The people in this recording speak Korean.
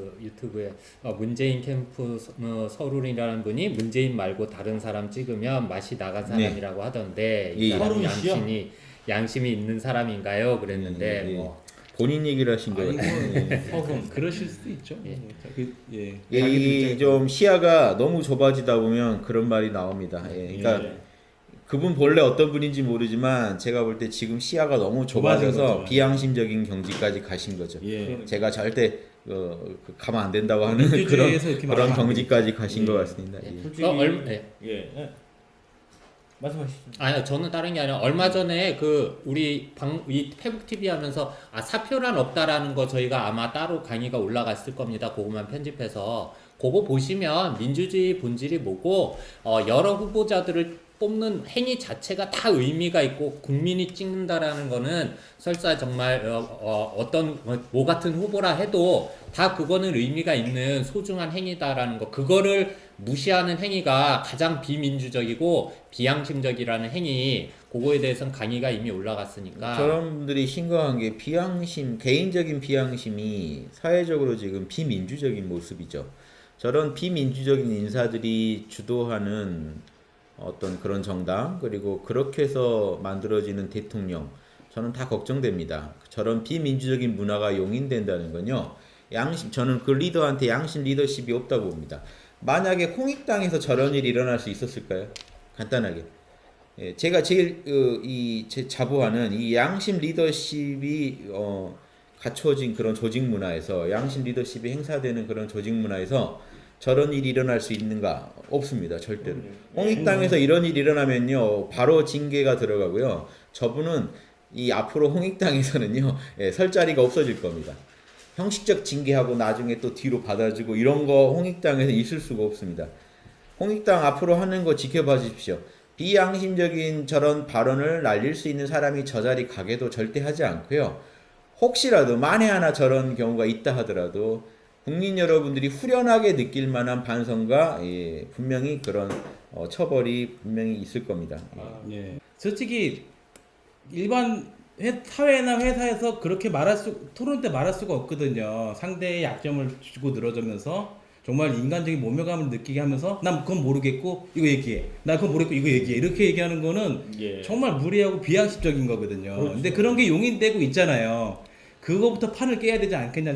그 유튜브에 어, 문재인 캠프 서- 어, 서울이라는 분이 문재인 말고 다른 사람 찍으면 맛이 나간 사람이라고 하던데 이 예, 예. 사람? 양심이 양심이 있는 사람인가요? 그랬는데 예, 예. 뭐 본인 얘기를 하신 거예요. 뭐 서금 그러실 수도 있죠. 예. 그, 예. 예, 자기 이좀 시야가 너무 좁아지다 보면 그런 말이 나옵니다. 예, 그러니까 예. 그분 본래 어떤 분인지 모르지만 제가 볼 때 지금 시야가 너무 좁아져서. 비양심적인 경지까지 가신 거죠. 예. 제가 절대 어, 그 가만 안 된다고 하는 그런 민주주의에서 이렇게 그런 말하면 안 경지까지 가신 예. 것 같습니다. 예. 예. 솔직히 어, 얼- 예. 예. 예. 말씀하시죠. 아니요 저는 다른 게 아니라 얼마 전에 그 우리 방 이 페북 TV 하면서 아 사표란 없다라는 거 저희가 아마 따로 강의가 올라갔을 겁니다. 그거만 편집해서 그거 보시면 민주주의 본질이 뭐고 어, 여러 후보자들을 뽑는 행위 자체가 다 의미가 있고 국민이 찍는다라는 거는 설사 정말 어, 어, 떤뭐 같은 후보라 해도 다 그거는 의미가 있는 소중한 행위다라는 거. 그거를 무시하는 행위가 가장 비민주적이고 비양심적이라는 행위. 그거에 대해서는 강의가 이미 올라갔으니까. 저런 분들이 심각한 게 비양심, 개인적인 비양심이 사회적으로 지금 비민주적인 모습이죠. 저런 비민주적인 인사들이 주도하는 어떤 그런 정당 그리고 그렇게 해서 만들어지는 대통령 저는 다 걱정됩니다. 저런 비민주적인 문화가 용인된다는 건요. 양심 저는 그 리더한테 양심 리더십이 없다고 봅니다. 만약에 홍익당에서 저런 일이 일어날 수 있었을까요? 간단하게. 예, 제가 제일 어, 이제 자부하는 이 양심 리더십이 어, 갖춰진 그런 조직 문화에서 양심 리더십이 행사되는 그런 조직 문화에서 저런 일이 일어날 수 있는가? 없습니다 절대로. 홍익 당에서 이런 일이 일어나면요 바로 징계가 들어가고요. 저분은 이 앞으로 홍익 당에서는요 예, 설 자리가 없어질 겁니다. 형식적 징계하고 나중에 또 뒤로 받아주고 이런 거 홍익 당에서 있을 수가 없습니다. 홍익 당 앞으로 하는 거 지켜봐 주십시오. 비양심적인 저런 발언을 날릴 수 있는 사람이 저 자리 가게도 절대 하지 않고요. 혹시라도 만에 하나 저런 경우가 있다 하더라도 국민 여러분들이 후련하게 느낄 만한 반성과 예, 분명히 그런 어, 처벌이 분명히 있을 겁니다. 예. 예. 솔직히 일반 회, 사회나 회사에서 그렇게 말할 수 토론 때 말할 수가 없거든요. 상대의 약점을 주고 늘어지면서 정말 인간적인 모멸감을 느끼게 하면서 난 그건 모르겠고 이거 얘기해. 나 그건 모르겠고 이거 얘기해. 이렇게 얘기하는 거는 예. 정말 무리하고 비양심적인 거거든요. 그렇죠. 근데 그런 게 용인되고 있잖아요. 그거부터 판을 깨야 되지 않겠냐.